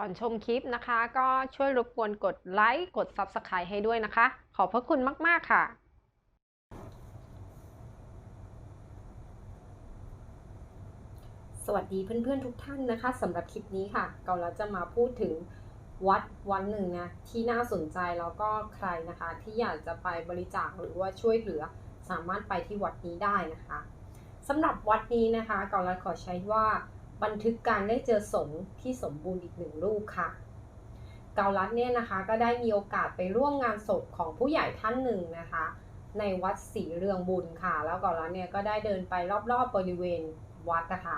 ก่อนชมคลิปนะคะ ก็ช่วยรบกวนกดไลค์กด Subscribe ให้ด้วยนะคะ ขอบพระคุณมาก ๆ ค่ะสวัสดีเพื่อนๆทุกท่านนะคะสำหรับคลิปนี้ค่ะเราเราจะมาพูดถึงวัดวันหนึ่งนะที่น่าสนใจแล้วก็ใครนะคะที่อยากจะไปบริจาคหรือว่าช่วยเหลือสามารถไปที่วัดนี้ได้นะคะสำหรับวัดนี้นะคะเกาลัดขอใช้ว่า บันทึกการได้เจอสงฆ์ที่สมบูรณ์อีกหนึ่งรูปค่ะ เกาลัดเนี่ยนะคะก็ได้มีโอกาสไปร่วมงานศพของผู้ใหญ่ท่านหนึ่งนะคะ ในวัดศรีเรืองบุญค่ะ แล้วเกาลัดเนี่ยก็ได้เดินไปรอบๆบริเวณวัดนะคะ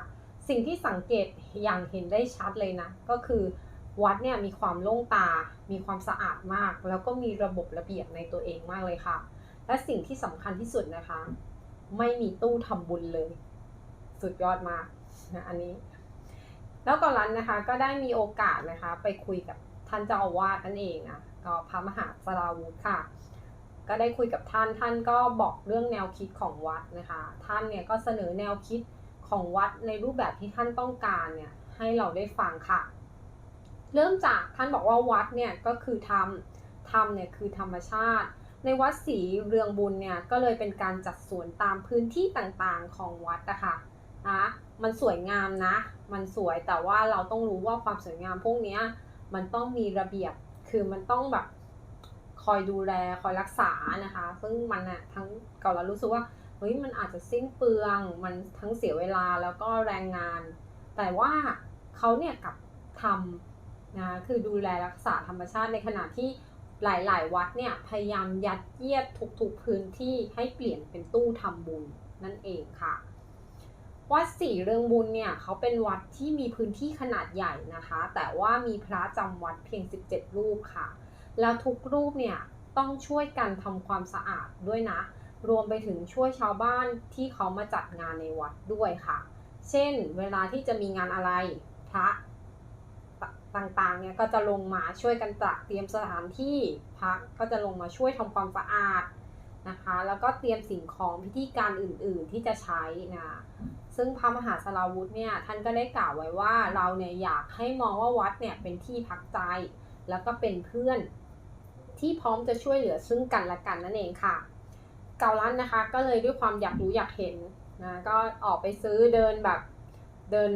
สิ่งที่สังเกตอย่างเห็นได้ชัดเลยนะ ก็คือวัดเนี่ยมีความโล่งตา มีความสะอาดมาก แล้วก็มีระบบระเบียบในตัวเองมากเลยค่ะ และสิ่งที่สำคัญที่สุดนะคะ ไม่มีตู้ทำบุญเลย สุดยอดมาก นะอันนี้ แล้วก่อนนั้นนะคะ ก็ได้มีโอกาสนะคะ ไปคุยกับท่านเจ้าอาวาสนั่นเองนะก็พระมหาสราวุธค่ะ ก็ได้คุยกับท่านท่านก็บอกเรื่องแนวคิดของวัดนะคะ ท่านเนี่ยก็เสนอแนวคิดของวัดในรูปแบบที่ท่านต้องการเนี่ยให้เราได้ฟังค่ะ เริ่มจากท่านบอกว่าวัดเนี่ยก็คือธรรมธรรมเนี่ยคือธรรมชาติ ในวัดศรีเรืองบุญเนี่ยก็เลยเป็นการจัดสวนตามพื้นที่ต่างๆของวัดนะคะนะ มันสวยงามนะ มันสวยแต่ว่าเราต้องรู้ว่าความสวยงามพวกนี้มันต้องมีระเบียบ คือมันต้องแบบคอยดูแลคอยรักษานะคะ ซึ่งมันอะทั้งเก่าเรารู้สึกว่าเฮ้ยมันอาจจะสิ้นเปลือง มันทั้งเสียเวลาแล้วก็แรงงาน แต่ว่าเขาเนี่ยกลับทำนะ คือดูแลรักษาธรรมชาติในขณะที่หลาย ๆ วัดเนี่ยพยายามยัดเยียดทุกๆพื้นที่ให้เปลี่ยนเป็นตู้ทำบุญนั่นเองค่ะ วัดศรีเรืองบุญเนี่ยเขาเป็นวัดที่มีพื้นที่ขนาดใหญ่นะคะ แต่ว่ามีพระจำวัดเพียง 17 รูปค่ะ แล้วทุกรูปเนี่ยต้องช่วยกันทำความสะอาดด้วยนะ รวมไปถึงช่วยชาวบ้านที่เขามาจัดงานในวัดด้วยค่ะ เช่น เวลาที่จะมีงานอะไรพระต่างๆ เนี่ยก็จะลงมาช่วยกันจัดเตรียมสถานที่พระก็จะลงมาช่วยทำความสะอาด นะคะ แล้วก็เตรียมสิ่งของพิธีการอื่นๆที่จะใช้นะซึ่งพระมหาสราวุธเนี่ยท่านก็ได้กล่าวไว้ว่าเราเนี่ยอยากให้มองว่าวัดเนี่ยเป็นที่พักใจ แล้วก็เป็นเพื่อนที่พร้อมจะช่วยเหลือซึ่งกันและกันนั่นเองค่ะ เกาลันนะคะก็เลยด้วยความอยากรู้อยากเห็นนะก็ออกไปซื้อเดินแบบเดิน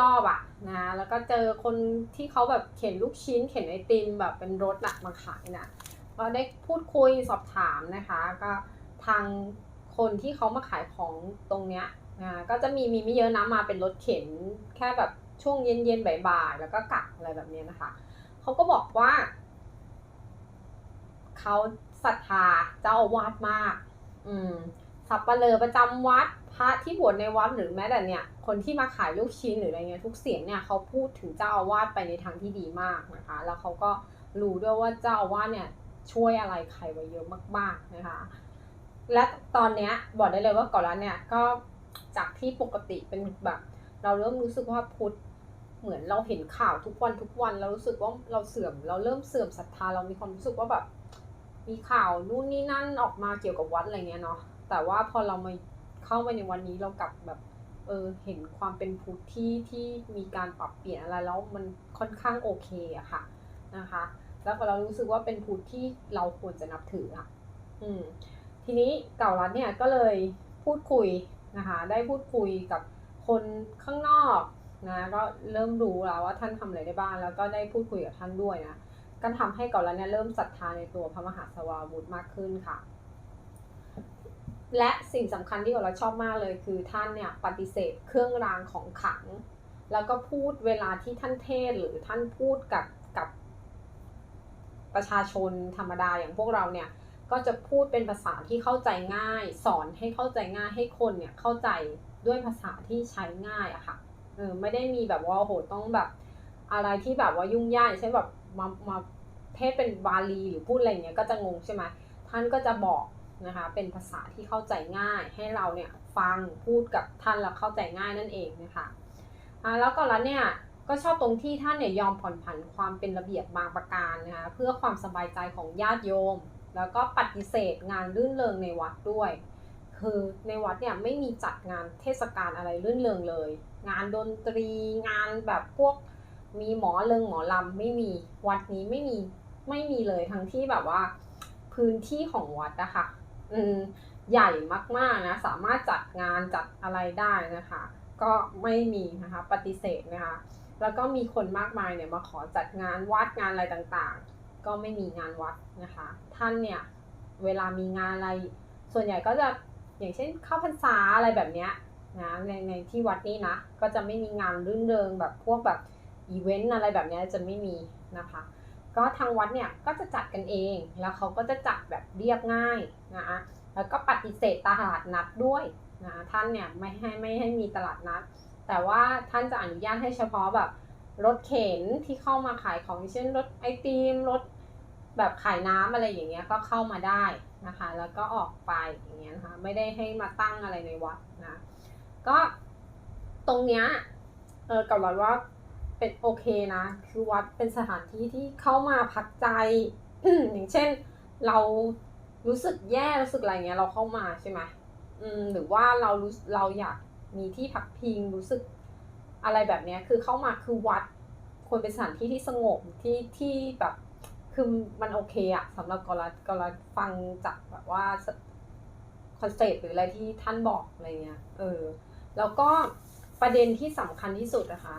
รอบๆอะนะแล้วก็เจอคนที่เขาแบบเข็นลูกชิ้นเข็นไอติมแบบเป็นรถน่ะมาขายนะ ก็ได้พูดคุยสอบถามนะคะ ก็ทางคนที่เขามาขายของตรงเนี้ยนะก็จะมีมีไม่เยอะนะมาเป็นรถเข็นแค่แบบช่วงเย็นๆบ่ายๆแล้วก็กลับอะไรแบบนี้นะคะเขาก็บอกว่าเขาศรัทธาเจ้าอาวาสมาก อืมสับปะเลอประจำวัดพระที่บวชในวัดหรือแม้แต่เนี่ย คนที่มาขายลูกชิ้นหรืออะไรเงี้ยทุกเสียงเนี่ยเขาพูดถึงเจ้าอาวาสไปในทางที่ดีมากนะคะ แล้วเขาก็รู้ด้วยว่าเจ้าอาวาสเนี่ย ช่วยอะไรใครไว้เยอะมาก ๆนะคะ และตอนเนี้ยบอกได้เลยว่าก่อนแล้วเนี่ยก็จากที่ปกติเป็นแบบ เราเริ่มรู้สึกว่าพุทธเหมือนเราเห็นข่าวทุกวันทุกวันเรารู้สึกว่าเราเสื่อม เราเริ่มเสื่อมศรัทธาเรามีความรู้สึกว่าแบบ มีข่าวนู่นนี่นั่นออกมาเกี่ยวกับวัดอะไรเงี้ยเนาะแต่ว่าพอเรามาเข้ามาในวันนี้เรากลับแบบเออเห็นความเป็นพุทธที่ที่มีการปรับเปลี่ยนอะไรแล้วมันค่อนข้างโอเคอะค่ะนะคะ แล้วพอเรารู้สึกว่าเป็นพุทธที่เราควรจะนับถืออะอืมทีนี้เก่ารัฐเนี่ยก็เลยพูดคุยนะคะได้พูดคุยกับคนข้างนอกนะก็เริ่มรู้แล้วว่าท่านทำอะไรได้บ้างแล้วก็ได้พูดคุยกับท่านด้วยนะก็ทำให้เก่อนแล้วเนี่ยเริ่มศรัทธาในตัวพระมหาสวาวุธมากขึ้นค่ะ และสิ่งสำคัญที่เราชอบมากเลยคือท่านเนี่ยปฏิเสธเครื่องรางของขลัง แล้วก็พูดเวลาที่ท่านเทศหรือท่านพูดกับ ประชาชนธรรมดาอย่างพวกเราเนี่ยก็จะพูดเป็นภาษาที่เข้าใจง่าย สอนให้เข้าใจง่ายให้คนเนี่ยเข้าใจด้วยภาษาที่ใช้ง่ายอะค่ะเออไม่ได้มีแบบว่าโหต้องแบบอะไรที่แบบว่ายุ่งยากใช่นแบบมามาเทศเป็นบาลีหรือพูดอะไรเงี้ยก็จะงงใช่ไหมท่านก็จะบอกนะคะเป็นภาษาที่เข้าใจง่าย ให้เราเนี่ยฟังพูดกับท่านแล้วเข้าใจง่ายนั่นเองนะคะอ่าแล้วก็แล้วเนี่ย ก็ชอบตรงที่ท่านเนี่ยยอมผ่อนผันความเป็นระเบียบบางประการนะคะเพื่อความสบายใจของญาติโยม แล้วก็ปฏิเสธงานรื่นเริงในวัดด้วย คือในวัดเนี่ยไม่มีจัดงานเทศกาลอะไรรื่นเริงเลย งานดนตรีงานแบบพวกมีหมอเริงหมอลำไม่มีวัดนี้ไม่มีไม่มีเลยทั้งที่แบบว่า พื้นที่ของวัดนะคะอืมใหญ่มากๆนะสามารถจัดงานจัดอะไรได้นะคะ ก็ไม่มีนะคะปฏิเสธนะคะ แล้วก็มีคนมากมายเนี่ยมาขอจัดงานวัดงานอะไรต่างๆ ก็ไม่มีงานวัดนะคะ ท่านเนี่ยเวลามีงานอะไร ส่วนใหญ่ก็จะอย่างเช่นเข้าพรรษาอะไรแบบเนี้ยนะในในที่วัดนี้นะ ก็จะไม่มีงานรื่นเริงแบบพวกแบบอีเวนต์อะไรแบบเนี้ยจะไม่มีนะคะ ก็ทางวัดเนี่ยก็จะจัดกันเอง แล้วเขาก็จะจัดแบบเรียบง่ายนะคะแล้วก็ปฏิเสธตลาดนัดด้วยนะท่านเนี่ยไม่ให้ไม่ให้มีตลาดนัด แต่ว่าท่านจะอนุญาตให้เฉพาะแบบรถเข็นที่เข้ามาขายของเช่นรถไอติมรถแบบขายน้ำอะไรอย่างเงี้ยก็เข้ามาได้นะคะ แล้วก็ออกไปอย่างเงี้ยนะคะไม่ได้ให้มาตั้งอะไรในวัดนะก็ตรงเนี้ยเออกับวัดว่าเป็นโอเคนะ คือวัดเป็นสถานที่ที่เข้ามาพักใจ อย่างเช่นเรารู้สึกแย่รู้สึกอะไรเงี้ยเราเข้ามาใช่ไหมอืมหรือว่าเรารู้เราอยาก มีที่พักพิงรู้สึกอะไรแบบเนี้ยคือเข้ามาคือวัดควรเป็นสถานที่ที่สงบที่ที่แบบคือมันโอเคอะสำหรับกอลัดกอลัดฟังจากแบบว่าคอนเซ็ปต์หรืออะไรที่ท่านบอกอะไรเงี้ยเออแล้วก็ประเด็นที่สำคัญที่สุดนะคะ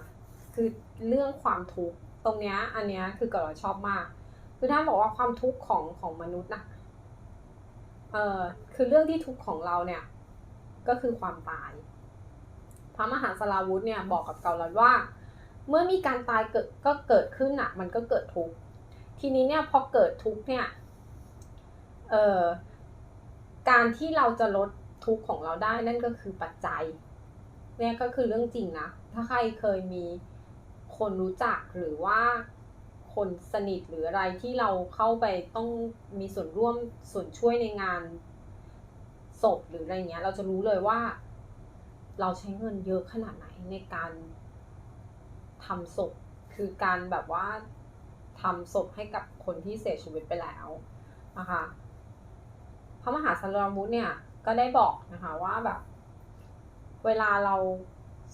คือเรื่องความทุกข์ตรงเนี้ยอันเนี้ยคือกอลัดชอบมาก คือท่านบอกว่าความทุกข์ของของมนุษย์นะเออคือเรื่องที่ทุกข์ของเราเนี่ย ก็คือความตาย พระมหาสราวุธเนี่ยบอกกับเกาลัดว่า เมื่อมีการตายเกิดก็เกิดขึ้นอะ มันก็เกิดทุกข์ทีนี้เนี่ยพอเกิดทุกข์เนี่ยเอ่อการที่เราจะลดทุกข์ของเราได้นั่นก็คือปัจจัยเนี่ยก็คือเรื่องจริงนะ ถ้าใครเคยมีคนรู้จักหรือว่าคนสนิทหรืออะไรที่เราเข้าไปต้องมีส่วนร่วมส่วนช่วยในงานศพหรืออะไรเงี้ย เราจะรู้เลยว่า เราใช้เงินเยอะขนาดไหนในการทำศพ คือการแบบว่าทำศพให้กับคนที่เสียชีวิตไปแล้วนะคะพระมหาสารมุตเนี่ยก็ได้บอกนะคะว่าแบบ เวลาเรา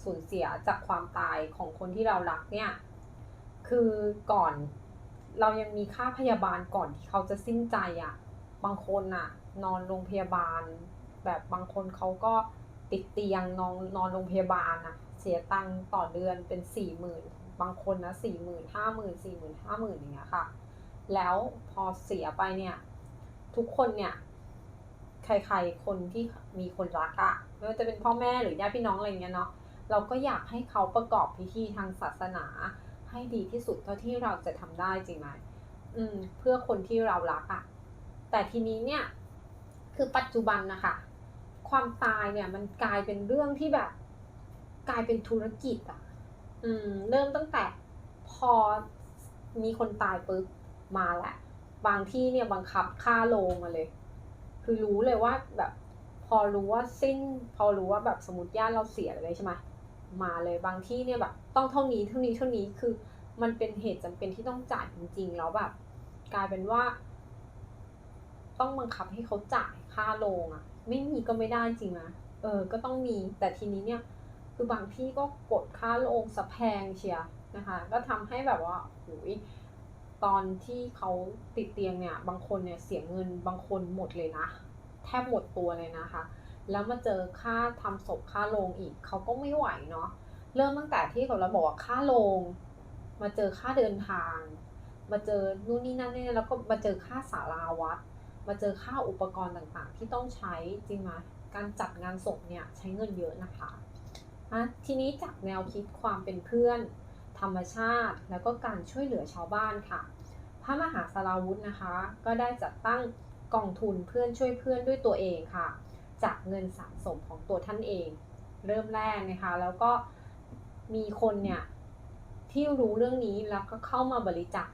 สูญเสียจากความตายของคนที่เรารักเนี่ย คือก่อนเรายังมีค่าพยาบาลก่อนที่เขาจะสิ้นใจอะ่ะ บางคนอะ่ะ นอนโรงพยาบาล แบบบางคนเขาก็ ติดเตียงนอนนอนโรงพยาบาลอะ่ะเสียตังค์ต่อเดือนเป็นสี่หมื่นบางคนนะสี่หมื่นห้าหมื่นสี่หมื่นห้าหมื่นอย่างเงี้ยค่ะ แล้วพอเสียไปเนี่ย ทุกคนเนี่ย ใครๆคนที่มีคนรักอะไม่ว่าจะเป็นพ่อแม่หรือญาติพี่น้องอะไรเงี้ยเนาะเราก็อยากให้เขาประกอบพิธีทางศาสนา ให้ดีที่สุดเท่าที่เราจะทำได้จริงไหมอืม เพื่อคนที่เรารักอะแต่ทีนี้เนี่ย คือปัจจุบันนะคะ ความตายเนี่ยมันกลายเป็นเรื่องที่แบบ กลายเป็นธุรกิจอะอืม เริ่มตั้งแต่พอมีคนตายปุ๊บมาแหละ บางที่เนี่ยบังคับค่าโลงมาเลย คือรู้เลยว่าแบบ พอรู้ว่าสิ้น พอรู้ว่าแบบสมมติญาติเราเสียเลยใช่ไหมมาเลยบางที่เนี่ยแบบ ต้องเท่านี้เท่านี้เท่านี้คือมันเป็นเหตุจำเป็นที่ต้องจ่ายจริงๆแล้วแบบ กลายเป็นว่า ต้องบังคับให้เขาจ่ายค่าโรงอะ่ะ ไม่มีก็ไม่ได้จริงนะเออ ก็ต้องมี แต่ทีนี้เนี่ย คือบางที่ก็กดค่าโรงสะแพงเชียนะคะ ก็ทำให้แบบว่าหุยตอนที่เขาติดเตียงเนี่ย บางคนเนี่ยเสียเงิน บางคนหมดเลยนะ แทบหมดตัวเลยนะคะ แล้วมาเจอค่าทำศพค่าโรงอีก เขาก็ไม่ไหวเนาะ เริ่มตั้งแต่ที่เขาเราบอกว่าค่าโรงมาเจอค่าเดินทาง มาเจอนู่นนี่นั่นนี่แล้วก็มาเจอค่าศาลาวัด มาเจอค่าอุปกรณ์ต่างๆ ที่ต้องใช้จริงไหมการจัดงานศพเนี่ยใช้เงินเยอะนะคะทีนี้จากแนวคิดความเป็นเพื่อน ธรรมชาติ แล้วก็การช่วยเหลือชาวบ้านค่ะ พระมหาสาราวุธนะคะ ก็ได้จัดตั้งกองทุนเพื่อนช่วยเพื่อนด้วยตัวเองค่ะ จากเงินสะสมของตัวท่านเอง เริ่มแรกนะคะ แล้วก็มีคนเนี่ยที่รู้เรื่องนี้แล้วก็เข้ามาบริจาค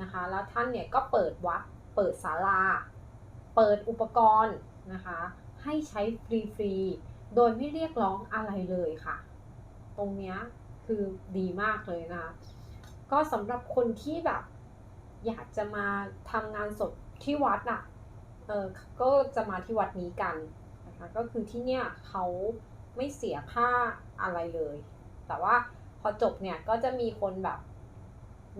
นะคะ แล้วท่านเนี่ยก็เปิดวัด เปิดศาลา เปิดอุปกรณ์นะคะ ให้ใช้ฟรีๆ โดยไม่เรียกร้องอะไรเลยค่ะ ตรงเนี้ยคือดีมากเลยนะคะ ก็สำหรับคนที่แบบ อยากจะมาทำงานศพที่วัดอะ เออก็จะมาที่วัดนี้กันนะคะ ก็คือที่เนี่ยเขาไม่เสียค่าอะไรเลย แต่ว่าพอจบเนี่ยก็จะมีคนแบบ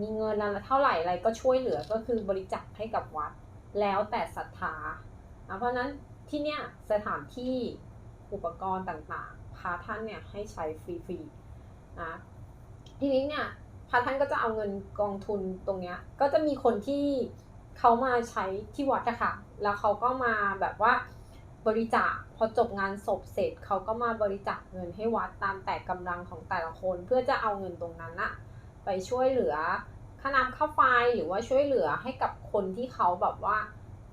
มีเงินอะไรเท่าไหร่อะไรก็ช่วยเหลือก็คือบริจาคให้กับวัด แล้วแต่ศรัทธาเพราะนั้นที่เนี่ยสถานที่อุปกรณ์ต่างๆ พระท่านเนี่ยให้ใช้ฟรีๆนะทีนี้เนี่ยพระท่านก็จะเอาเงินกองทุนตรงเนี้ยก็จะมีคนที่เขามาใช้ที่วัดอะค่ะ แล้วเขาก็มาแบบว่าบริจาคพอจบงานศพเสร็จเขาก็มาบริจาคเงินให้วัดตามแต่กำลังของแต่ละคน เพื่อจะเอาเงินตรงนั้นอะไปช่วยเหลือ ค่าน้ำค่าไฟหรือว่าช่วยเหลือให้กับคนที่เขาแบบว่า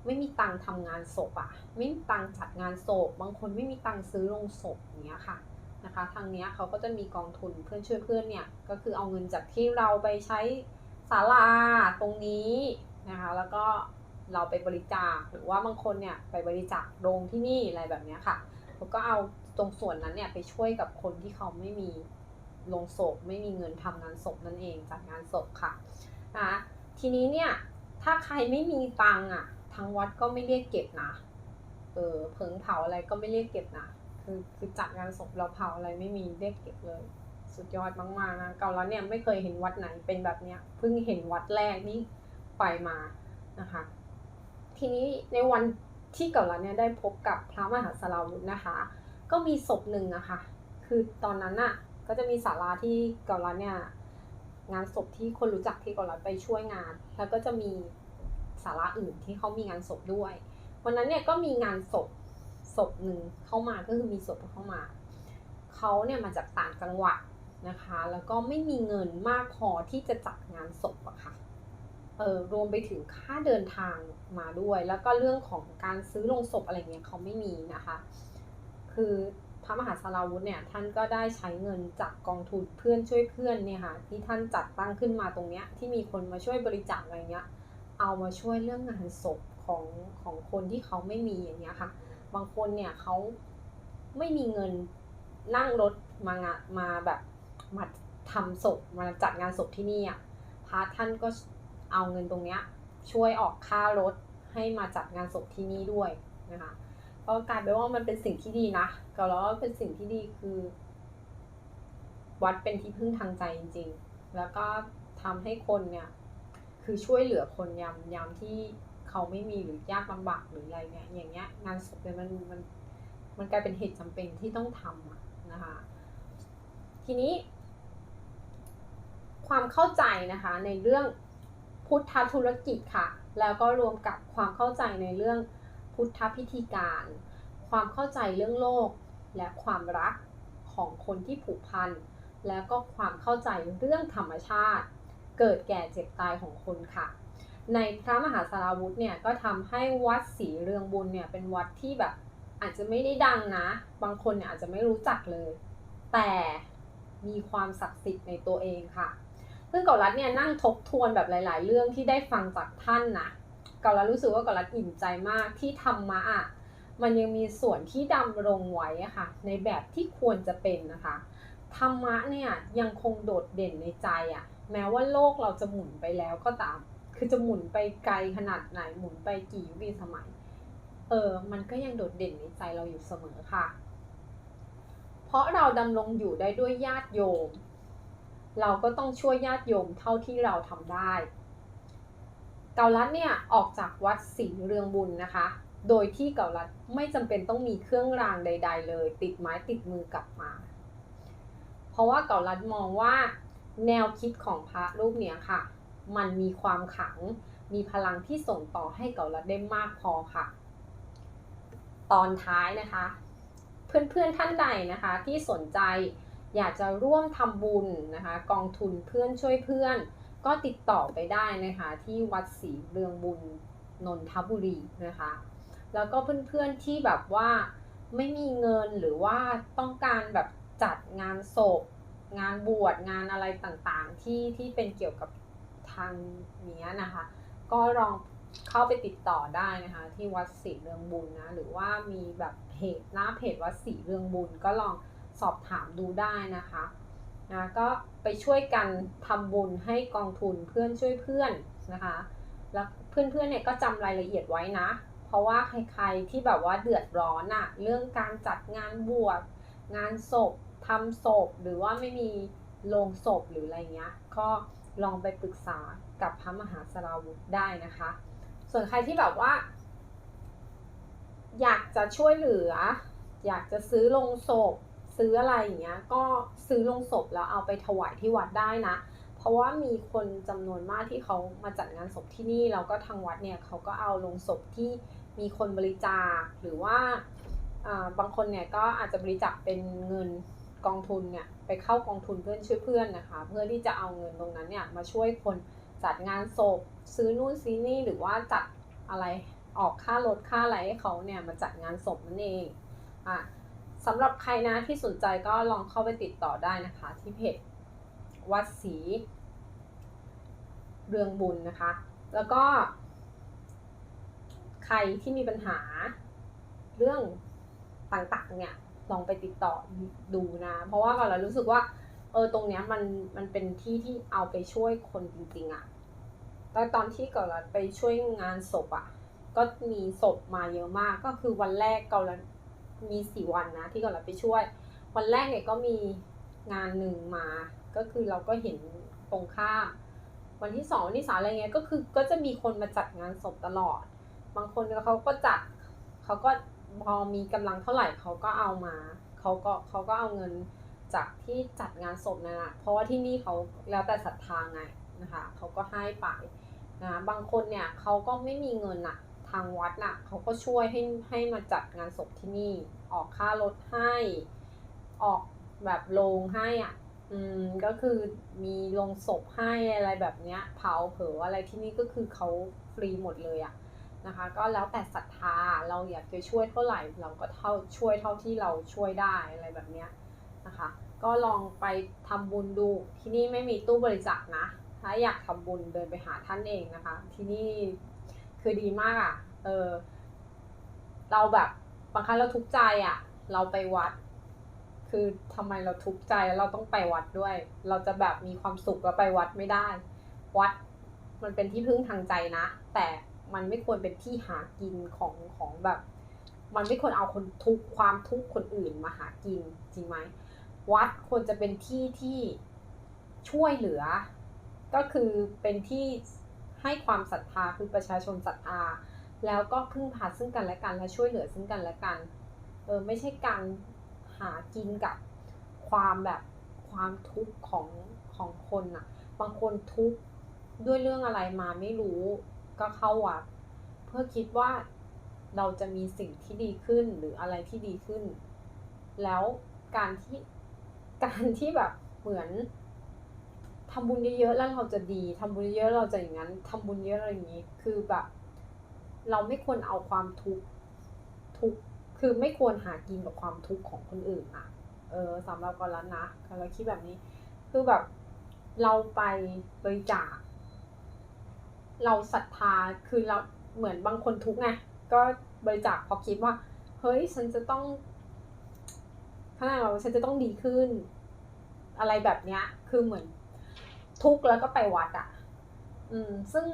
ไม่มีตังค์ทำงานศพอะไม่มีตังค์จัดงานศพ บางคนไม่มีตังค์ซื้อโรงศพอย่างเงี้ยค่ะนะคะ ทางเนี้ยเขาก็จะมีกองทุนเพื่อนช่วยเพื่อนเนี่ยก็คือเอาเงินจากที่เราไปใช้ศาลาตรงนี้นะคะ แล้วก็เราไปบริจาคหรือว่าบางคนเนี่ยไปบริจาคโรงที่นี่อะไรแบบเนี้ยค่ะเขาก็เอาตรงส่วนนั้นเนี่ยไปช่วยกับคนที่เขาไม่มี โรงศพไม่มีเงินทำงานศพนั่นเองจัดงานศพค่ะนะทีนี้เนี่ยถ้าใครไม่มีตังอะทางวัดก็ไม่เรียกเก็บนะเออเพิงเผาอะไรก็ไม่เรียกเก็บนะคือคือจัดงานศพเราเผาอะไรไม่มีเรียกเก็บเลย สุดยอดมากๆนะเก่าแล้วเนี่ยไม่เคยเห็นวัดไหนเป็นแบบเนี้ยเพิ่งเห็นวัดแรกนี่ไปมานะคะทีนี้ในวันที่เก่าแล้วเนี่ยได้พบกับพระมหาสารวุฒินะคะ ก็มีศพหนึ่งอะคะ่ะคือตอนนั้นน่ะ ก็จะมีศาลาที่เกาแล้วเนี่ยงานศพที่คนรู้จักที่เกาแล้วไปช่วยงาน แล้วก็จะมีสาระอื่นที่เขามีงานศพด้วย วันนั้นเนี่ยก็มีงานศพศพหนึ่งเข้ามาก็คือมีศพเข้ามาเขาเนี่ยมาจากต่างจังหวัดนะคะ แล้วก็ไม่มีเงินมากพอที่จะจัดงานศพอะค่ะเออรวมไปถึงค่าเดินทางมาด้วย แล้วก็เรื่องของการซื้อโลงศพอะไรเงี้ยเขาไม่มีนะคะ คือ ระมหาสาราวุธเนี่ยท่านก็ได้ใช้เงินจากกองทุนเพื่อนช่วยเพื่อนเนี่ยค่ะที่ท่านจัดตั้งขึ้นมาตรงเนี้ยที่มีคนมาช่วยบริจาคอะไรเงี้ยเอามาช่วยเรื่องงานศพของของคนที่เขาไม่มีอย่างเงี้ยค่ะ บางคนเนี่ยเขาไม่มีเงินนั่งรถมางานมาแบบมาทำศพมาจัดงานศพที่นี่อะพระท่านก็เอาเงินตรงเนี้ยช่วยออกค่ารถให้มาจัดงานศพที่นี่ด้วยนะคะ ก็กลายเป็นว่ามันเป็นสิ่งที่ดีนะก็แล้วเป็นสิ่งที่ดีคือ วัดเป็นที่พึ่งทางใจจริง ๆ แล้วก็ทำให้คนเนี่ย คือช่วยเหลือคนยามยามที่เขาไม่มีหรือยากลำบากหรืออะไรเนี่ยอย่างเงี้ย งานศพเนี่ยมันมันมันกลายเป็นเหตุจำเป็นที่ต้องทำนะคะ ทีนี้ ความเข้าใจนะคะ ในเรื่องพุทธธุรกิจค่ะ แล้วก็รวมกับความเข้าใจในเรื่อง พุทธพิธีการ ความเข้าใจเรื่องโลก และความรักของคนที่ผูกพัน แล้วก็ความเข้าใจเรื่องธรรมชาติ เกิดแก่เจ็บตายของคนค่ะ ในพระมหาสารวุฒิเนี่ยก็ทำให้วัดศรีเรืองบุญเนี่ยเป็นวัดที่แบบอาจจะไม่ได้ดังนะ บางคนเนี่ยอาจจะไม่รู้จักเลย แต่มีความศักดิ์สิทธิ์ในตัวเองค่ะ ซึ่งเกาลัดเนี่ยนั่งทบทวนแบบหลาย ๆ เรื่องที่ได้ฟังจากท่านนะ กาลัดรู้สึกว่ากาลัดอิ่มใจมากที่ธรรมะอะมันยังมีส่วนที่ดำรงไว้ค่ะ ในแบบที่ควรจะเป็นนะคะธรรมะเนี่ยยังคงโดดเด่นในใจอะ่ะ แม้ว่าโลกเราจะหมุนไปแล้วก็ตาม คือจะหมุนไปไกลขนาดไหนหมุนไปกี่ยุคสมัย เออ มันก็ยังโดดเด่นในใจเราอยู่เสมอค่ะ เพราะเราดำรงอยู่ได้ด้วยญาติโยม เราก็ต้องช่วยญาติโยมเท่าที่เราทำได้ เกาลัดเนี่ยออกจากวัดศรีเรืองบุญนะคะ โดยที่เกาลัดไม่จำเป็นต้องมีเครื่องรางใด ๆ เลย ติดไม้ติดมือกลับมา เพราะว่าเกาลัดมองว่า แนวคิดของพระรูปเนี้ยค่ะ มันมีความขัง มีพลังที่ส่งต่อให้เกาลัดได้มากพอค่ะ ตอนท้ายนะคะ เพื่อนๆท่านใดนะคะที่สนใจอยากจะร่วมทำบุญนะคะ กองทุนเพื่อนช่วยเพื่อน ก็ติดต่อไปได้นะคะที่วัดศรีเรืองบุญนนทบุรีนะคะ แล้วก็เพื่อนๆที่แบบว่าไม่มีเงินหรือว่าต้องการแบบจัดงานศพ งานบวชงานอะไรต่างๆ ที่ที่เป็นเกี่ยวกับทางนี้นะคะ ก็ลองเข้าไปติดต่อได้นะคะ ที่วัดศรีเรืองบุญนะหรือว่ามีแบบเพจหน้าเพจวัดศรีเรืองบุญก็ลองสอบถามดูได้นะคะ นะก็ไปช่วยกันทำบุญให้กองทุนเพื่อนช่วยเพื่อนนะคะ แล้วเพื่อนๆเนี่ยก็จำรายละเอียดไว้นะ เพราะว่าใครๆที่แบบว่าเดือดร้อนอะเรื่องการจัดงานบวชงานศพทำศพหรือว่าไม่มีโรงศพหรืออะไรเงี้ยก็ลองไปปรึกษากับพระมหาสราวุธได้นะคะ ส่วนใครที่แบบว่า อยากจะช่วยเหลือ อยากจะซื้อลงศพ ซื้ออะไรอย่างเงี้ยก็ซื้อลงศพแล้วเอาไปถวายที่วัดได้นะ เพราะว่ามีคนจำนวนมากที่เขามาจัดงานศพที่นี่แล้วก็ทางวัดเนี่ยเขาก็เอาลงศพที่มีคนบริจาคหรือว่าอ่าบางคนเนี่ยก็อาจจะบริจาคเป็นเงินกองทุนเนี่ยไปเข้ากองทุนเพื่อนช่วยเพื่อนนะคะ เพื่อที่จะเอาเงินตรงนั้นเนี่ยมาช่วยคนจัดงานศพซื้อนู่นซื้อนี่หรือว่าจัดอะไรออกค่ารถค่าอะไรให้เขาเนี่ยมาจัดงานศพนั่นเองอะ สำหรับใครนะที่สนใจก็ลองเข้าไปติดต่อได้นะคะ ที่เพจวัดศรีเรืองบุญนะคะ แล้วก็ ใครที่มีปัญหาเรื่องต่างๆเนี่ยลองไปติดต่อดูนะ เพราะว่าก่อนเรารู้สึกว่า เออตรงเนี้ยมันมันเป็นที่ที่เอาไปช่วยคนจริงๆอะตอนตอนที่ก่อนเราไปช่วยงานศพอะก็มีศพมาเยอะมากก็คือวันแรกก่อนเรา มีสี่วันนะที่ก่อนเราไปช่วย วันแรกเนี่ยก็มีงานหนึ่งมา ก็คือเราก็เห็นตรงข้ามวันที่สองวันที่สามอะไรเงี้ยก็คือก็จะมีคนมาจัดงานศพตลอด บางคนเขาก็จัดเขาก็พอมีกำลังเท่าไหร่เขาก็เอามาเขาก็เขาก็เอาเงินจากที่จัดงานศพนั่นแหละเพราะว่าที่นี่เขาแล้วแต่ศรัทธาไงนะคะเขาก็ให้ไปนะบางคนเนี่ยเขาก็ไม่มีเงินอะ ทางวัดน่ะเขาก็ช่วยให้ให้มาจัดงานศพที่นี่ ออกค่ารถให้ ออกแบบโรงให้อะ อืมก็คือมีโรงศพให้อะไรแบบเนี้ยเผาเผาอะไรที่นี่ก็คือเขาฟรีหมดเลยอะนะคะ ก็แล้วแต่ศรัทธาเราอยากจะช่วยเท่าไหร่เราก็เท่าช่วยเท่าที่เราช่วยได้อะไรแบบเนี้ยนะคะ ก็ลองไปทำบุญดูที่นี่ไม่มีตู้บริจาคนะ ถ้าอยากทำบุญเดินไปหาท่านเองนะคะ ที่นี่ คือดีมากอะ เออ เราแบบบางครั้งเราทุกข์ใจอะ เราไปวัด คือทำไมเราทุกข์ใจแล้วเราต้องไปวัดด้วย เราจะแบบมีความสุขแล้วไปวัดไม่ได้ วัดมันเป็นที่พึ่งทางใจนะ แต่มันไม่ควรเป็นที่หากินของของแบบ มันไม่ควรเอาคนทุกข์ความทุกข์คนอื่นมาหากินจริงไหมวัดควรจะเป็นที่ที่ช่วยเหลือ ก็คือเป็นที่ ให้ความศรัทธาคือประชาชนศรัทธา แล้วก็พึ่งพาซึ่งกันและกันและช่วยเหลือซึ่งกันและกันเออไม่ใช่การหากินกับความแบบความทุกข์ของของคนอะบางคนทุกข์ด้วยเรื่องอะไรมาไม่รู้ก็เข้าวัดเพื่อคิดว่าเราจะมีสิ่งที่ดีขึ้นหรืออะไรที่ดีขึ้น แล้วการที่การที่แบบเหมือน ทำบุญเยอะๆแล้วเราจะดีทำบุญเยอะเราจะอย่างนั้นทำบุญเยอะอะไรอย่างนี้ คือแบบ เราไม่ควรเอาความทุกข์ทุกข์คือไม่ควรหากินกับความทุกข์ของคนอื่นอะเออสำหรับกอนแล้วนะเราคิดแบบนี้ คือแบบเราไปบริจาคเราศรัทธาคือเราเหมือนบางคนทุกข์ไงก็บริจาคเพราะคิดว่า เฮ้ยฉันจะต้องข้างในเราฉันจะต้องดีขึ้น อะไรแบบเนี้ย คือเหมือน ทุกข์แล้วก็ไปวัดอะ่ะ อืม ซึ่ง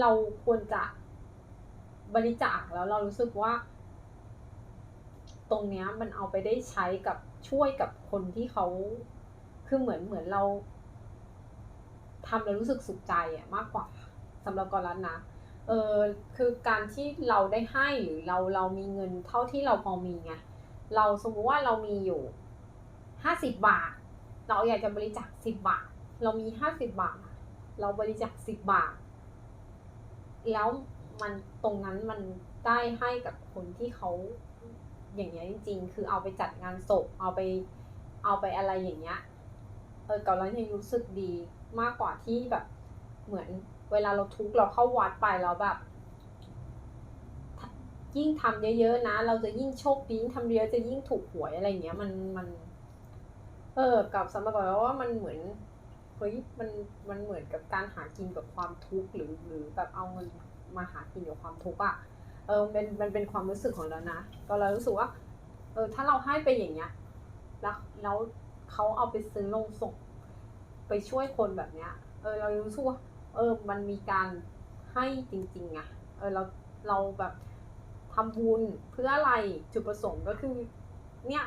เราควรจะบริจาคแล้วเรารู้สึกว่า ตรงเนี้ยมันเอาไปได้ใช้กับช่วยกับคนที่เขาคือเหมือนเหมือนเราทำแล้วรู้สึกสุขใจอะมากกว่าสำหรับกรันนะเออคือการที่เราได้ให้หรือเราเรามีเงินเท่าที่เราพอมีไงเราสมมติว่าเรามีอยู่ห้าสิบบาท เราอยากจะบริจาคสิบบาท เรามีห้าสิบบาท เราบริจาคสิบบาท แล้วมันตรงนั้นมันได้ให้กับคนที่เขาอย่างเงี้ยจริง ๆ คือเอาไปจัดงานศพเอาไปเอาไปอะไรอย่างเงี้ยเออกับเรายังรู้สึกดีมากกว่าที่แบบ เหมือนเวลาเราทุกข์เราเข้าวัดไปแล้วแบบ ยิ่งทำเยอะๆนะ เราจะยิ่งโชคดียิ่งทำเยอะจะยิ่งถูกหวยอะไรเงี้ย มันมัน เออ กับสำหรับเราว่ามันเหมือน ฮ้ยมันมันเหมือนกับการหากินกับความทุกข์หรือหรือแบบเอาเงินมาหากินกับความทุกข์อะเออมันเป็นมันเป็นความรู้สึกของเรานะ ก็เรารู้สึกว่า เออถ้าเราให้ไปอย่างเงี้ยแล้วแล้วเขาเอาไปซื้อลงศพไปช่วยคนแบบเนี้ย เออเรารู้สึกว่าเออมันมีการให้จริงๆอะเออเราเราแบบทำบุญเพื่ออะไรจุดประสงค์ก็คือ เนี่ย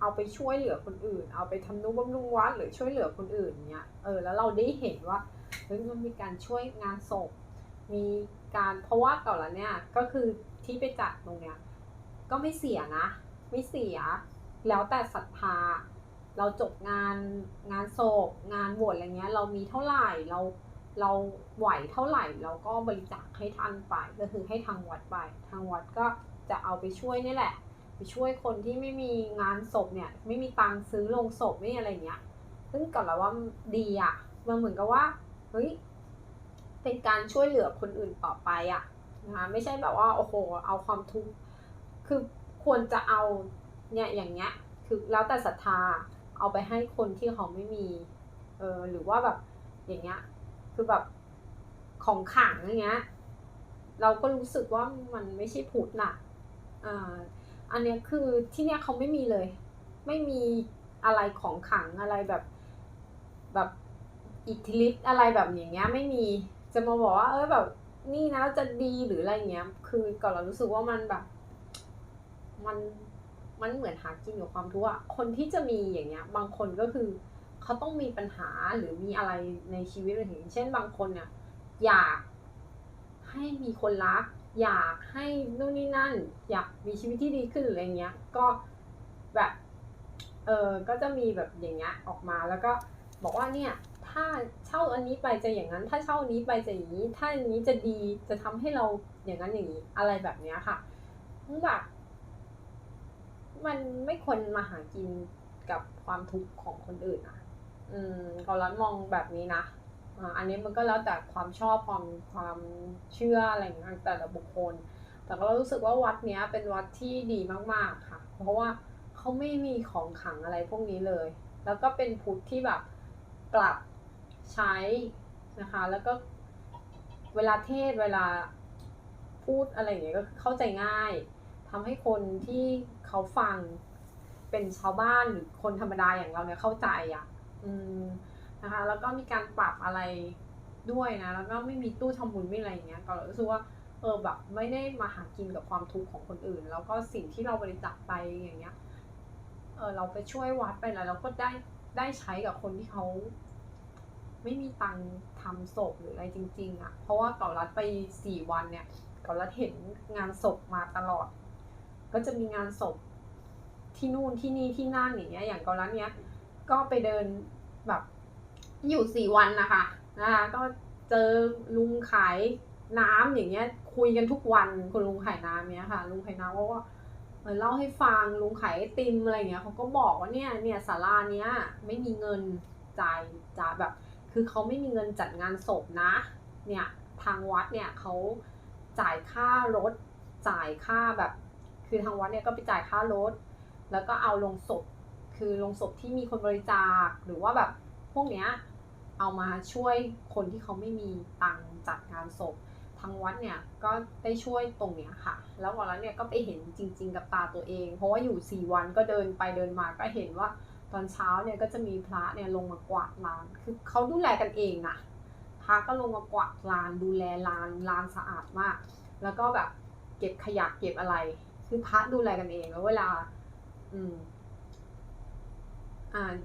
เอาไปช่วยเหลือคนอื่น เอาไปทำนุบำรุงวัดหรือช่วยเหลือคนอื่นเนี้ยเออแล้วเราได้เห็นว่าเฮ้ยมันมีการช่วยงานศพมีการเพราะว่าก่อนละเนี่ยก็คือที่ไปจัดตรงเนี้ยก็ไม่เสียนะ ไม่เสีย แล้วแต่ศรัทธาเราจบงานงานศพงานบวชอะไรเงี้ย เรามีเท่าไหร่เราเราไหวเท่าไหร่เราก็บริจาคให้ทานไปก็คือให้ทางวัดไปทางวัดก็จะเอาไปช่วยนี่แหละ ไปช่วยคนที่ไม่มีงานศพเนี่ย ไม่มีตังค์ซื้อโลงศพไม่อะไรเงี้ย ซึ่งก่อนเราว่าดีอะมันเหมือนกับว่าเฮ้ยเป็นการช่วยเหลือคนอื่นต่อไปอะนะคะไม่ใช่แบบว่าโอ้โหเอาความทุกข์คือควรจะเอาเนี่ยอย่างเงี้ยคือแล้วแต่ศรัทธาเอาไปให้คนที่เขาไม่มีเออหรือว่าแบบอย่างเงี้ยคือแบบของขังอย่างเงี้ยเราก็รู้สึกว่ามันไม่ใช่พุทธน่ะ อันนี้คือที่เนี้ยเขาไม่มีเลย ไม่มีอะไรของขังอะไรแบบแบบอิทธิฤทธิ์อะไรแบบอย่างเงี้ยไม่มีจะมาบอกว่าเออแบบนี่นะจะดีหรืออะไรเงี้ย คือก่อนเรารู้สึกว่ามันแบบ มันมันเหมือนหากินกับความทุกข์อะคนที่จะมีอย่างเงี้ย บางคนก็คือเขาต้องมีปัญหาหรือมีอะไรในชีวิตอย่างเช่นบางคนเนี่ยอยากให้มีคนรัก อยากให้นู่นนี่นั่น อยากมีชีวิตที่ดีขึ้นหรืออะไรเงี้ย ก็แบบเออก็จะมีแบบอย่างเงี้ยออกมาแล้วก็บอกว่าเนี่ยถ้าเช่าอันนี้ไปจะอย่างนั้น ถ้าเช่าอันนี้ไปจะอย่างนี้ ถ้าอันนี้จะดีจะทำให้เราอย่างนั้นอย่างนี้อะไรแบบเนี้ยค่ะแบบมันไม่ควรมาหากินกับความทุกข์ของคนอื่นอะ อืมกอรันมองแบบนี้นะ อ่าอันนี้มันก็แล้วแต่ความชอบความความเชื่ออะไรอย่างเงี้ยแต่ละบุคคล แต่ก็รู้สึกว่าวัดเนี้ยเป็นวัดที่ดีมากๆค่ะ เพราะว่าเขาไม่มีของขังอะไรพวกนี้เลย แล้วก็เป็นพุทธที่แบบปรับใช้นะคะ แล้วก็เวลาเทศเวลาพูดอะไรอย่างเงี้ยก็เข้าใจง่ายทำให้คนที่เขาฟังเป็นชาวบ้านหรือคนธรรมดาอย่างเราเนี่ยเข้าใจอะ อืม นะคะ แล้วก็มีการปรับอะไรด้วยนะ แล้วก็ไม่มีตู้ทำบุญไม่อะไรอย่างเงี้ย ก็รู้สึกว่าเออแบบไม่ได้มาหากินกับความทุกข์ของคนอื่น แล้วก็สิ่งที่เราบริจาคไปอย่างเงี้ย เออเราไปช่วยวัดไปแล้วเราก็ได้ได้ใช้กับคนที่เขาไม่มีตังค์ทำศพหรืออะไรจริง ๆอะ่ะ เพราะว่าเก่ารัดไปสี่วันเนี่ยเก่ารัดเห็นงานศพมาตลอด ก็จะมีงานศพที่นู่นที่นี่ที่นั่นอย่างเงี้ย อย่างเก่ารัดเนี้ย ก็ไปเดินแบบ อยู่สี่วันนะคะนะคะก็เจอลุงขายน้ำอย่างเงี้ย คุยกันทุกวันคุณลุงขายน้ำเนี้ยค่ะ ลุงขายน้ำเพราะว่าเออเล่าให้ฟังลุงขายไอติมอะไรเงี้ยเขาก็บอกว่าเนี่ยเนี่ยศาลาเนี้ยไม่มีเงินจ่ายจ่ายแบบ คือเขาไม่มีเงินจัดงานศพนะ เนี่ยทางวัดเนี่ยเขาจ่ายค่ารถจ่ายค่าแบบ คือทางวัดเนี่ยก็ไปจ่ายค่ารถ แล้วก็เอาลงศพ คือลงศพที่มีคนบริจาคหรือว่าแบบพวกเนี้ย เอามาช่วยคนที่เขาไม่มีตังจัดงานศพทางวัดเนี่ยก็ได้ช่วยตรงเนี้ยค่ะ แล้ววันนั้นเนี่ยก็ไปเห็นจริง ๆ กับตาตัวเอง เพราะว่าอยู่สี่วันก็เดินไปเดินมาก็เห็นว่าตอนเช้าเนี่ยก็จะมีพระเนี่ยลงมากวาดลาน คือเขาดูแลกันเองอะพระก็ลงมากวาดลานดูแลลานลานสะอาดมาก แล้วก็แบบเก็บขยะเก็บอะไร คือพระดูแลกันเองแล้วเวลา อืมอ่า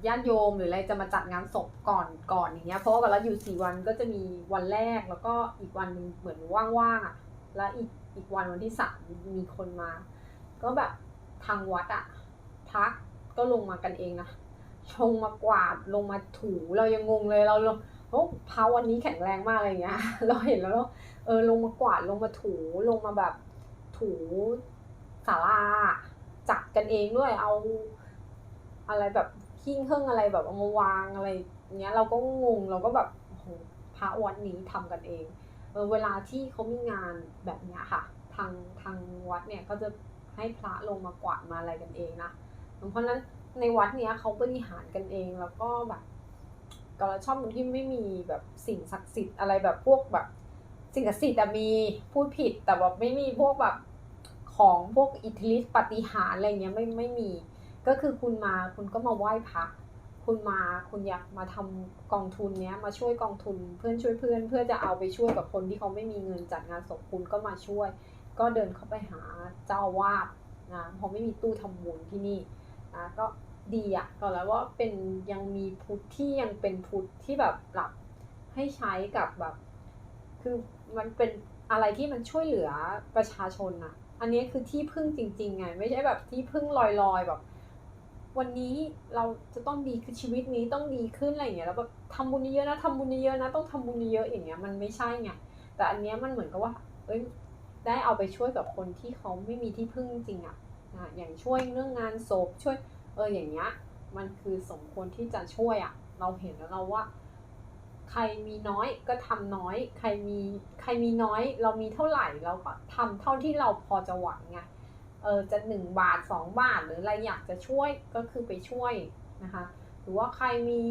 ญาติโยมหรืออะไรจะมาจัดงานศพก่อนก่อนอย่างเงี้ยเพราะว่าเวลาอยู่สี่วันก็จะมีวันแรกแล้วก็อีกวันหนึ่งเหมือนว่างๆอะ แล้วอีกอีกวันวันที่สามมีคนมา ก็แบบทางวัดอะพักก็ลงมากันเองนะชงมากวาดลงมาถูเรายังงงเลยเราลงโอ้พาวันนี้แข็งแรงมากอะไรเงี้ย เราเห็นแล้วเออลงมากวาดลงมาถูลงมาแบบถูศาลาจัดกันเองด้วยเอาอะไรแบบ หิ้งเครื่องอะไรแบบเอามาวางอะไรเงี้ยเราก็งงเราก็แบบโอ้โหพระวัดนี้ทำกันเองเออเวลาที่เขามีงานแบบเนี้ยค่ะ ทางทางวัดเนี่ยก็จะให้พระลงมากวาดมาอะไรกันเองนะเพราะฉะนั้นในวัดเนี้ยเขาบริหารกันเองแล้วก็แบบก็เราชอบตรงที่ไม่มีแบบสิ่งศักดิ์สิทธิ์อะไรแบบพวกแบบ สิ่งศักดิ์สิทธิ์อะมีพูดผิดแต่แบบไม่มีพวกแบบของพวกอิทธิฤทธิปฏิหารอะไรเงี้ยไม่ไม่มี ก็คือคุณมาคุณก็มาไหว้พระคุณมาคุณอยากมาทำกองทุนเนี้ยมาช่วยกองทุนเพื่อนช่วยเพื่อน เพื่อจะเอาไปช่วยกับคนที่เขาไม่มีเงินจัดงานศพคุณก็มาช่วย ก็เดินเข้าไปหาเจ้าวาสนะเพราะไม่มีตู้ทำบุญที่นี่นะก็ดีอะก็แล้วว่าเป็นยังมีพุทธที่ยังเป็นพุทธที่แบบปรับให้ใช้กับแบบ คือมันเป็นอะไรที่มันช่วยเหลือประชาชนอะอันนี้คือที่พึ่งจริงๆไง ไม่ใช่แบบที่พึ่งลอยๆแบบ วันนี้เราจะต้องดีคือชีวิตนี้ต้องดีขึ้นอะไรอย่างเงี้ยแล้วแบบทำบุญเยอะๆนะทำบุญเยอะๆนะต้องทำบุญเยอะๆอย่างเงี้ยมันไม่ใช่ไงแต่อันเนี้ยมันเหมือนกับว่า เอ้ยได้เอาไปช่วยกับคนที่เขาไม่มีที่พึ่งจริงอะนะอย่างช่วยเรื่องงานศพช่วยเอออย่างเงี้ยมันคือสมควรที่จะช่วยอะเราเห็นแล้วเราว่า ใครมีน้อยก็ทำน้อย ใครมีใครมีน้อย เรามีเท่าไหร่เราก็ทำเท่าที่เราพอจะไหวไง เออจะหนึ่งบาทสองบาท หรืออะไรอยากจะช่วยก็คือไปช่วยนะคะ หรือว่าใครมี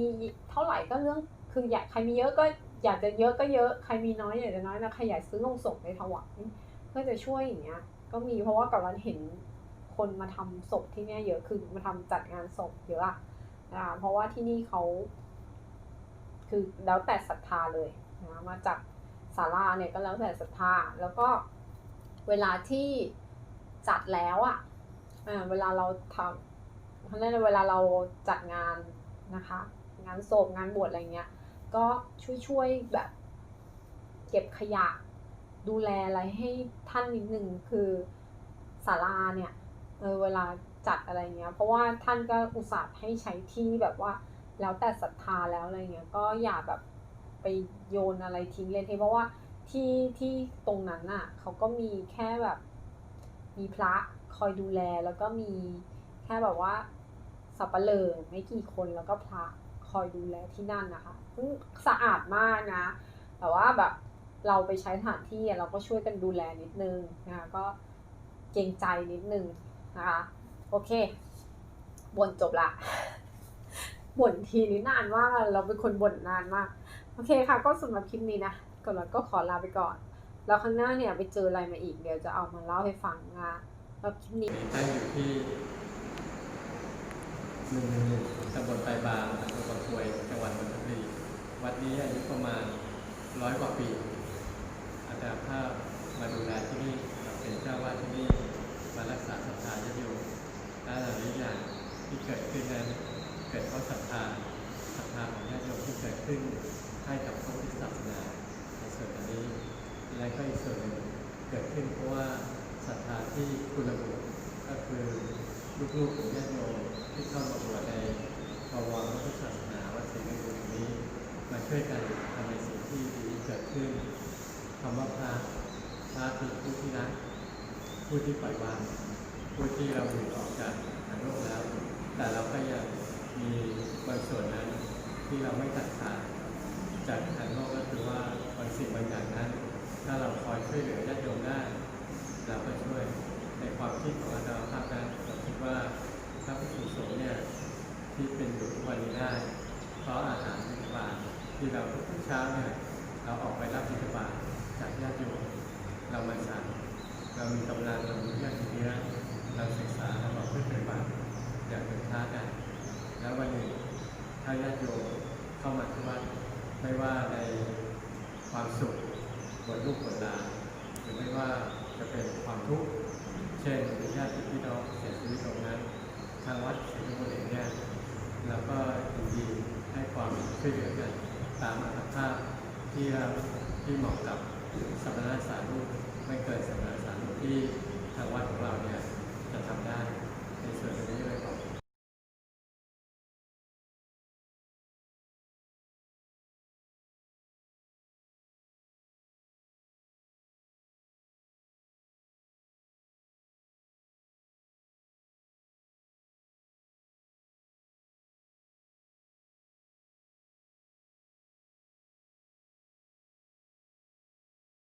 เท่าไหร่ก็เรื่องคืออยากใครมีเยอะก็อยากจะเยอะก็เยอะใครมีน้อยอยากจะน้อยนะใครอยากซื้อลงศพไปถวายเพื่อจะช่วยอย่างเงี้ย ก็มีเพราะว่ากับวันเห็นคนมาทำศพที่เนี่ยเยอะคือมาทำจัดงานศพเยอะอะนะคะเพราะว่าที่นี่เขาคือแล้วแต่ศรัทธาเลยนะมาจากศาลาเนี่ยก็แล้วแต่ศรัทธาแล้วก็เวลาที่ จัดแล้วอะ่ะเวลาเราทำเขาเรียกว่าเวลาเราจัดงานนะคะ งานศพงานบวชอะไรเงี้ย ก็ช่วยช่วยแบบ เก็บขยะดูแลอะไรให้ท่านนิดนึงคือศาลาเนี่ยเออเวลาจัดอะไรเงี้ย เพราะว่าท่านก็อุตส่าห์ให้ใช้ที่แบบว่า แล้วแต่ศรัทธาแล้วอะไรเงี้ย ก็อย่าแบบไปโยนอะไรทิ้งเลยเพราะว่าที่ที่ตรงนั้นน่ะเขาก็มีแค่แบบ มีพระคอยดูแลแล้วก็มีแค่แบบว่าสับปะเลอไม่กี่คนแล้วก็พระคอยดูแลที่นั่นนะคะซึ่งสะอาดมากนะ แต่ว่าแบบเราไปใช้สถานที่เราก็ช่วยกันดูแลนิดนึงนะคะก็เกรงใจนิดนึงนะคะโอเคบ่นจบละบ่นทีนี้นานมากเราเป็นคนบ่นนานมาก โอเคค่ะ ก็สำหรับคลิปนี้นะก่อนเราก็ขอลาไปก่อน แล้วข้างหน้าเนี่ยไปเจออะไรมาอีกเดี๋ยวจะเอามาเล่าให้ฟังนะแล้วคลิปนี้ตั้งอยู่ที่หนึ่งหนึ่งหนึ่งตำบลไปบางอำเภอบางกวยจังหวัดนนทบุรีวัดนี้อายุประมาณร้อยกว่าปี อาจารย์ภาพมาดูแลที่นี่เป็นเจ้าวาดที่นี่มารักษาศรัทธาญาติโยมและหลายอย่างที่เกิดขึ้นนั้นเกิดเพราะศรัทธาศรัทธาของญาติโยมที่เกิดขึ้นให้กับพระพุทธศาสนาในส่วนอันนี้ และก็อีกส่วนหนึ่งเกิดขึ้นเพราะว่าศรัทธาที่คุณบุตรก็คือลูกๆของญาติโยมที่เข้ามาบวชในภาวะพระพุทธศาสนาวัดศรีวิบูลย์นี้ มาช่วยกันทำในสิ่งที่ดีเกิดขึ้นคำว่าพระพระคือผู้ที่รักผู้ที่ปล่อยวางผู้ที่เราหลุดออกจากทางโลกแล้ว แต่เราก็ยังมีบางส่วนนั้นที่เราไม่ตัดขาดจากทางโลกก็คือว่าบางสิ่งบางอย่างนั้น ถ้าเราคอยช่วยเหลือญาติโยมได้เราก็ช่วยในความคิดของอาจารย์ภาพนั้นเราคิดว่าพระภิกษุสงฆ์เนี่ยที่เป็นอยู่ทุกวันนี้ได้ เพราะอาหารบิณฑบาตที่เราทุกเช้าเนี่ยเราออกไปรับบิณฑบาตจากญาติโยมเรามาสั่งเรามีกำลังเรามีเรื่องเยอะเราศึกษาเราบอกเพื่อปฏิบัติอย่างเป็นท่ากันแล้ววันหนึ่งถ้าญาติโยมเข้ามาที่วัดไม่ว่าในความสุข บนลูกบนหลานหรือไม่ว่าจะเป็นความทุกข์เช่นญาติพี่น้องเสียชีวิตตรงนั้น ทางวัดศรีบุรีเนี่ยเราก็ยินดีให้ความช่วยเหลือกันตามอัตภาพที่ที่เหมาะกับสัมมนาสารุไม่เกินสัมมนาสารุที่ทางวัดของเราเนี่ยจะทำได้